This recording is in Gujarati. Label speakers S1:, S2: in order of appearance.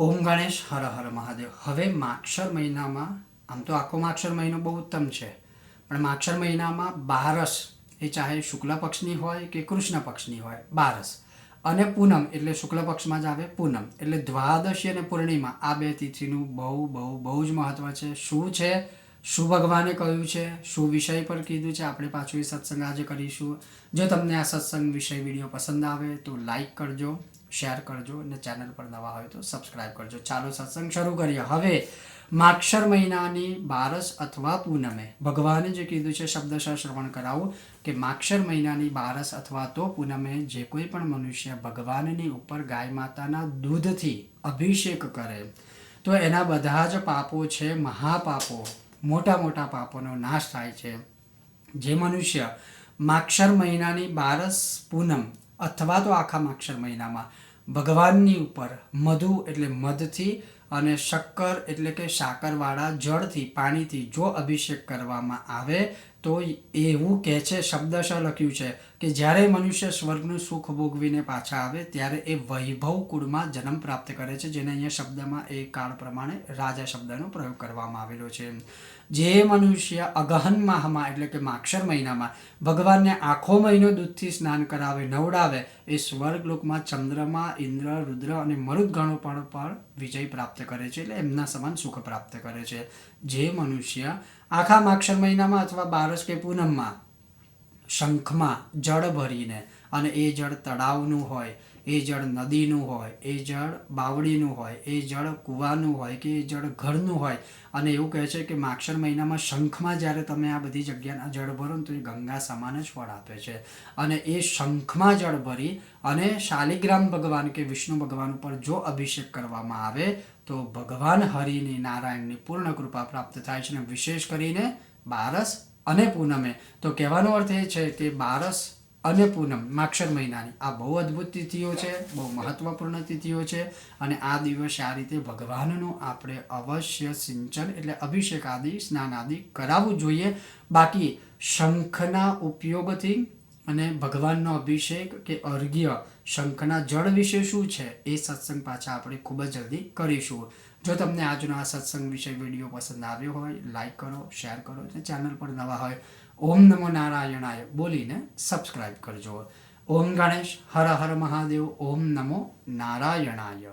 S1: ઓમ ગણેશ, હર હર મહાદેવ. હવે માક્ષર મહિનામાં, આમ તો આખો માક્ષર મહિનો બહુ ઉત્તમ છે, પણ માક્ષર મહિનામાં બારસ એ ચાહે શુક્લ પક્ષની હોય કે કૃષ્ણ પક્ષની હોય, બારસ. અને પૂનમ, એટલે શુક્લ પક્ષમાં જ આવે પૂનમ. એટલે દ્વાદશી અને પૂર્ણિમા, આ બે તિથિનું બહુ બહુ બહુ જ મહત્વ છે. શું છે? શું ભગવાને કહ્યું છે? શું વિષય પર કીધું છે? આપણે પાછું એ સત્સંગ આજે કરીશું. જો તમને આ સત્સંગ વિષય વીડિયો પસંદ આવે તો લાઈક કરજો. શેર કરજો અને ચેનલ પર નવા હોય તો સબસ્ક્રાઈબ કરજો. ચાલો સત્સંગ શરૂ કરીએ. હવે માક્ષર મહિનાની બારસ અથવા પૂનમે. ભગવાને જે કીધું છે, શબ્દશઃ શ્રવણ કરાવું કે માક્ષર મહિનાની બારસ અથવા તો પૂનમે જે કોઈ પણ મનુષ્ય ભગવાનની ઉપર ગાય માતાના દૂધથી અભિષેક કરે, તો એના બધા જ પાપો છે, મહાપાપો મોટા મોટા પાપોનો નાશ થાય છે. જે મનુષ્ય માક્ષર મહિનાની બારસ પૂનમ અથવા તો આખા માક્ષર મહિનામાં. ભગવાનની ઉપર મધુ એટલે મધથી અને શક્કર એટલે કે સાકરવાળા જળથી, પાણીથી જો અભિષેક કરવામાં આવે તો એવું કહે છે, શબ્દશ લખ્યું છે કે જ્યારે મનુષ્ય સ્વર્ગનું સુખ ભોગવીને પાછા આવે, ત્યારે એ વૈભવ કુળમાં જન્મ પ્રાપ્ત કરે છે, જેને અહીંયા શબ્દમાં એ કાળ પ્રમાણે રાજા શબ્દનો પ્રયોગ કરવામાં આવેલો છે. જે મનુષ્ય અગહન માહમાં એટલે કે માક્ષર મહિનામાં ભગવાનને આખો મહિનો દૂધથી સ્નાન કરાવે, નવડાવે, એ સ્વર્ગલોકમાં ચંદ્રમા, ઇન્દ્ર, રુદ્ર અને મરુદગણો પણ પણ વિજય પ્રાપ્ત કરે છે, એટલે એમના સમાન સુખ પ્રાપ્ત કરે છે. જે મનુષ્ય આખા માક્ષર મહિનામાં અથવા બારસ કે પૂનમમાં, શંખમાં જળ ભરીને અને એ જળ તળાવનું હોય એ જળ નદીનું હોય, એ જળ બાવળીનું હોય, એ જળ કૂવાનું હોય કે એ જળ ઘરનું હોય. અને એવું કહે છે કે માક્ષર મહિનામાં શંખમાં જ્યારે તમે આ બધી જગ્યાના જળ ભરો ને તો એ ગંગા સમાન જ ફળ આપે છે. અને એ શંખમાં જળ ભરી અને શાલિગ્રામ ભગવાન કે વિષ્ણુ ભગવાન ઉપર જો અભિષેક કરવામાં આવે તો ભગવાન હરિની નારાયણની પૂર્ણ કૃપા પ્રાપ્ત થાય છે અને વિશેષ કરીને બારસ અને પૂનમે. તો કહેવાનો અર્થ એ છે કે બારસ અને પૂનમ માક્ષર મહિનાની. આ બહુ અદ્ભુત તિથિઓ છે, બહુ મહત્વપૂર્ણ તિથિઓ છે અને આ દિવસે આ રીતે ભગવાનનું આપણે અવશ્ય સિંચન એટલે અભિષેક આદિ, સ્નાન આદિ કરાવવું જોઈએ. બાકી શંખના ઉપયોગથી અને ભગવાનનો અભિષેક કે અર્ઘ્ય શંખના જળ વિશે શું છે એ સત્સંગ પાછા આપણે ખૂબ જ જલ્દી કરીશું. જો તમને આજનો આ સત્સંગ વિશે વીડિયો પસંદ આવ્યો હોય, લાઈક કરો, શેર કરો અને ચેનલ પર નવા હોય ઓમ નમો નારાયણાય બોલીને સબસ્ક્રાઈબ કરજો. ઓમ ગણેશ હર હર મહાદેવ ઓમ નમો નારાયણાય.